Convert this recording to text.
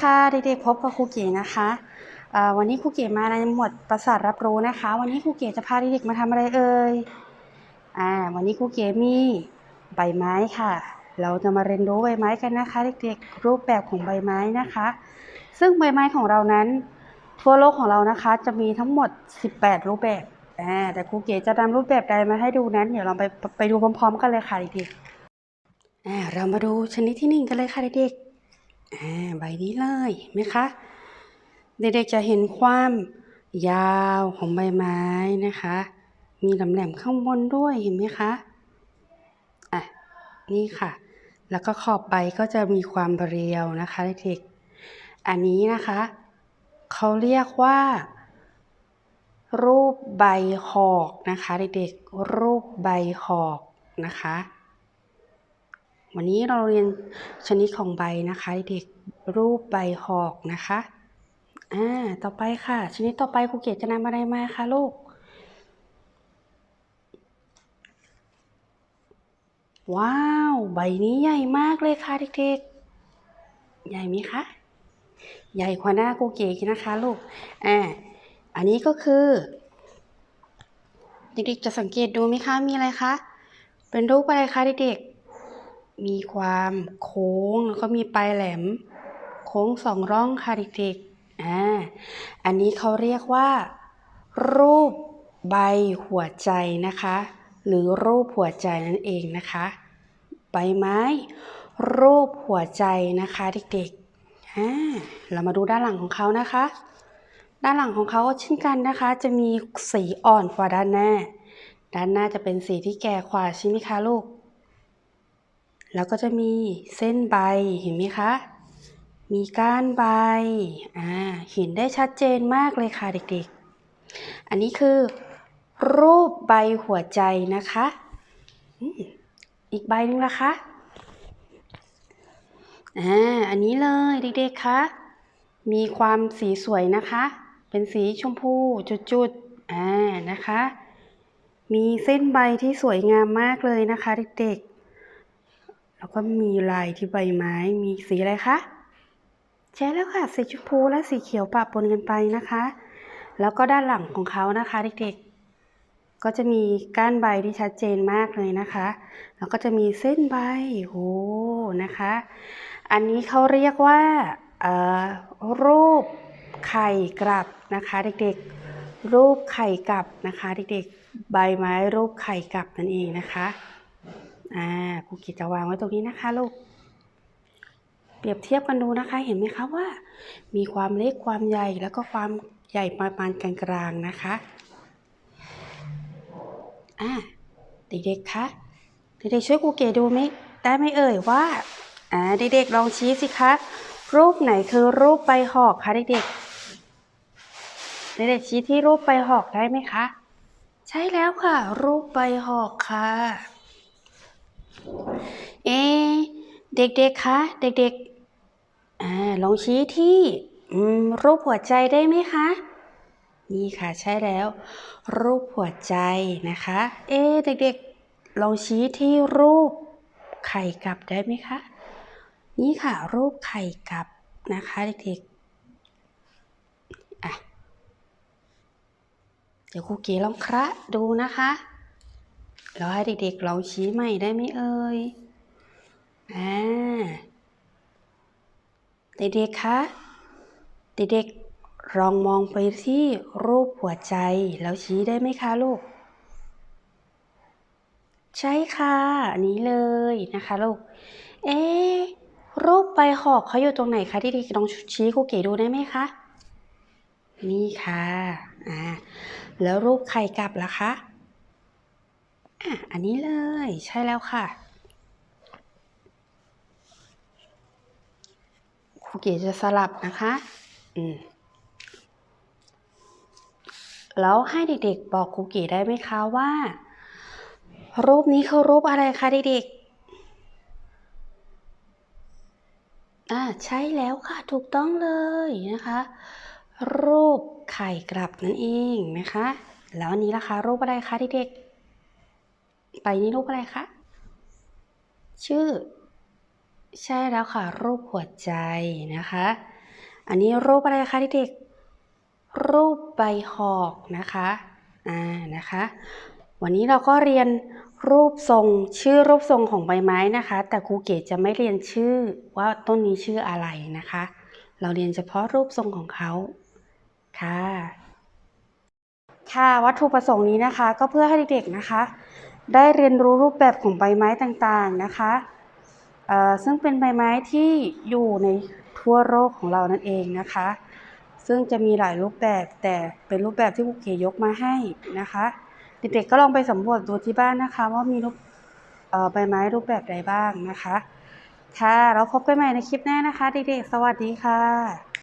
ค่ะเด็กๆพบกับครูเก๋นะคะวันนี้ครูเก๋มาในหมวดประสาทรับรู้นะคะ วันนี้ครูเก๋จะพาเด็กๆมาทำอะไรเอ่ยอ่าวันนี้ครูเก๋มีใบไม้ค่ะ เราจะมาเรียนรู้ใบไม้กันนะคะเด็กๆรูปแบบของใบไม้นะคะ ซึ่งใบไม้ของเรานั้น ทั่วโลกของเรานะคะ จะมีทั้งหมด 18 รูปแบบอ่าแต่ครูเก๋จะนำรูปแบบใดมาให้ดูนั้นเดี๋ยวเราไปไปดูพร้อม ๆ กันเลยค่ะเด็กๆอ่าเรามาดูชนิดที่หนึ่งกันเลยค่ะเด็กๆ ใบนี้เลยเห็นไหมคะเด็กๆจะเห็นความยาวของใบไม้นะคะ มีแหลมๆข้างบนด้วยเห็นไหมคะอะนี่ค่ะ แล้วก็ขอบใบก็จะมีความเรียวนะคะเด็กๆอันนี้นะคะเขาเรียกว่า รูปใบหอกนะคะเด็กๆรูปใบหอกนะคะ วันนี้เราเรียนชนิดของใบนะคะเด็กรูปใบหอกนะคะอ่าต่อไปค่ะ ชนิดต่อไปครูเกศจะนำอะไรมาคะลูกว้าว ใบนี้ใหญ่มากเลยค่ะเด็กๆ ใหญ่ไหมคะ ใหญ่กว่าหน้าครูเก๋นะคะลูก อ่า อันนี้ก็คือ เด็กๆจะสังเกตดูไหมคะ มีอะไรคะ เป็นรูปอะไรคะเด็ก มีความโค้งแล้วก็มีปลายแหลม โค้งสองร่องค่ะเด็กๆอ่าอันนี้เขาเรียกว่า รูปใบหัวใจนะคะ หรือรูปหัวใจนั่นเองนะคะ ใบไม้ รูปหัวใจนะคะเด็กๆอ่าเรามาดูด้านหลังของเขานะคะ ด้านหลังของเขาเช่นกันนะคะ จะมีสีอ่อนกว่าด้านหน้า ด้านหน้าจะเป็นสีที่แก่กว่าใช่ไหมคะลูก แล้วก็จะมีเส้นใบเห็นไหมคะ มีก้านใบอ่าเห็นได้ชัดเจนมากเลยค่ะเด็กๆ อันนี้คือ รูปใบหัวใจนะคะอืมอีกใบหนึงละคะอ่าอันนี้เลยเด็กๆคะมีความสีสวยนะคะ เป็นสีชมพูจุดๆอ่านะคะ มีเส้นใบที่สวยงามมากเลยนะคะเด็กๆ แล้วก็มีลายที่ใบไม้ มีสีอะไรคะ ใช่แล้วค่ะ สีชมพูและสีเขียวปะปนกันไปนะคะ แล้วก็ด้านหลังของเขานะคะเด็กๆ ก็จะมีก้านใบที่ชัดเจนมากเลยนะคะ แล้วก็จะมีเส้นใบ โอ้นะคะ อันนี้เขาเรียกว่ารูปไข่กลับนะคะ เด็กๆ รูปไข่กลับนะคะ เด็กๆ ใบไม้รูปไข่กลับนั่นเองนะคะ อ่าครูกิจจะวางไว้ตรงนี้นะคะลูก เปรียบเทียบกันดูนะคะ เห็นไหมคะว่า มีความเล็กความใหญ่แล้วก็ความใหญ่ประมาณกลางๆนะคะ อ่าเด็กๆคะเด็กๆช่วยครูเกดูไหมได้ไหมเอ่ยว่า อ่าเด็กๆลองชี้สิคะ รูปไหนคือรูปใบหอกคะเด็กๆเด็กๆชี้ที่รูปใบหอกได้ไหมคะ ใช่แล้วค่ะ รูปใบหอกค่ะ เอะเด็กๆคะเด็กๆอลองชี้ที่รูปหัวใจได้ไหมคะ นี่ค่ะใช่แล้ว รูปหัวใจนะคะ เอะเด็กๆ ลองชี้ที่รูปไข่กลับได้ไหมคะ นี่ค่ะ รูปไข่กลับนะคะเด็กๆอะเดี๋ยวครูเก๋ลองคระดูนะคะ แล้วให้เด็กๆลองชี้ใหม่ได้ไหมเอ่ย อ่า เด็กๆ คะ เด็กๆ ลองมองไปที่รูปหัวใจ แล้วชี้ได้ไหมคะลูก ใช่ค่ะ อันนี้เลยนะคะลูก เอ๊ะรูปใบหอกเขาอยู่ตรงไหนคะที่เด็กลองชี้ครูเก๋ดูได้ไหมคะ นี่ค่ะ อ่า แล้วรูปไข่กลับล่ะคะ อะอันนี้เลยใช่แล้วค่ะครูเก๋จะสลับนะคะอืมแล้วให้เด็กๆ บอกครูเก๋ได้ไหมคะว่า รูปนี้คือรูปอะไรคะเด็กๆอ่าใช่แล้วค่ะถูกต้องเลยนะคะ รูปไข่กลับนั่นเองนะคะ แล้วอันนี้ล่ะคะรูปอะไรคะเด็กๆ ไปนี่รูปอะไรคะ ชื่อ ใช่แล้วค่ะ รูปหัวใจนะคะ อันนี้รูปอะไรคะเด็กๆรูปใบหอกนะคะอ่านะคะ วันนี้เราก็เรียนรูปทรงชื่อรูปทรงของใบไม้นะคะ แต่ครูเกดจะไม่เรียนชื่อว่าต้นนี้ชื่ออะไรนะคะ เราเรียนเฉพาะรูปทรงของเขาค่ะ ค่ะวัตถุประสงค์นี้นะคะ ก็เพื่อให้เด็กๆนะคะ ได้เรียนรู้รูปแบบของใบไม้ต่างๆนะคะ ซึ่งเป็นใบไม้ที่อยู่ในทั่วโลกของเรานั่นเองนะคะ ซึ่งจะมีหลายรูปแบบแต่เป็นรูปแบบที่ครูเก๋ยกมาให้นะคะ เด็กๆก็ลองไปสำรวจดูที่บ้านนะคะ ว่ามีรูปใบไม้รูปแบบใดบ้างนะคะ ค่ะเราพบกันใหม่ในคลิปหน้านะคะ เด็กๆ สวัสดีค่ะ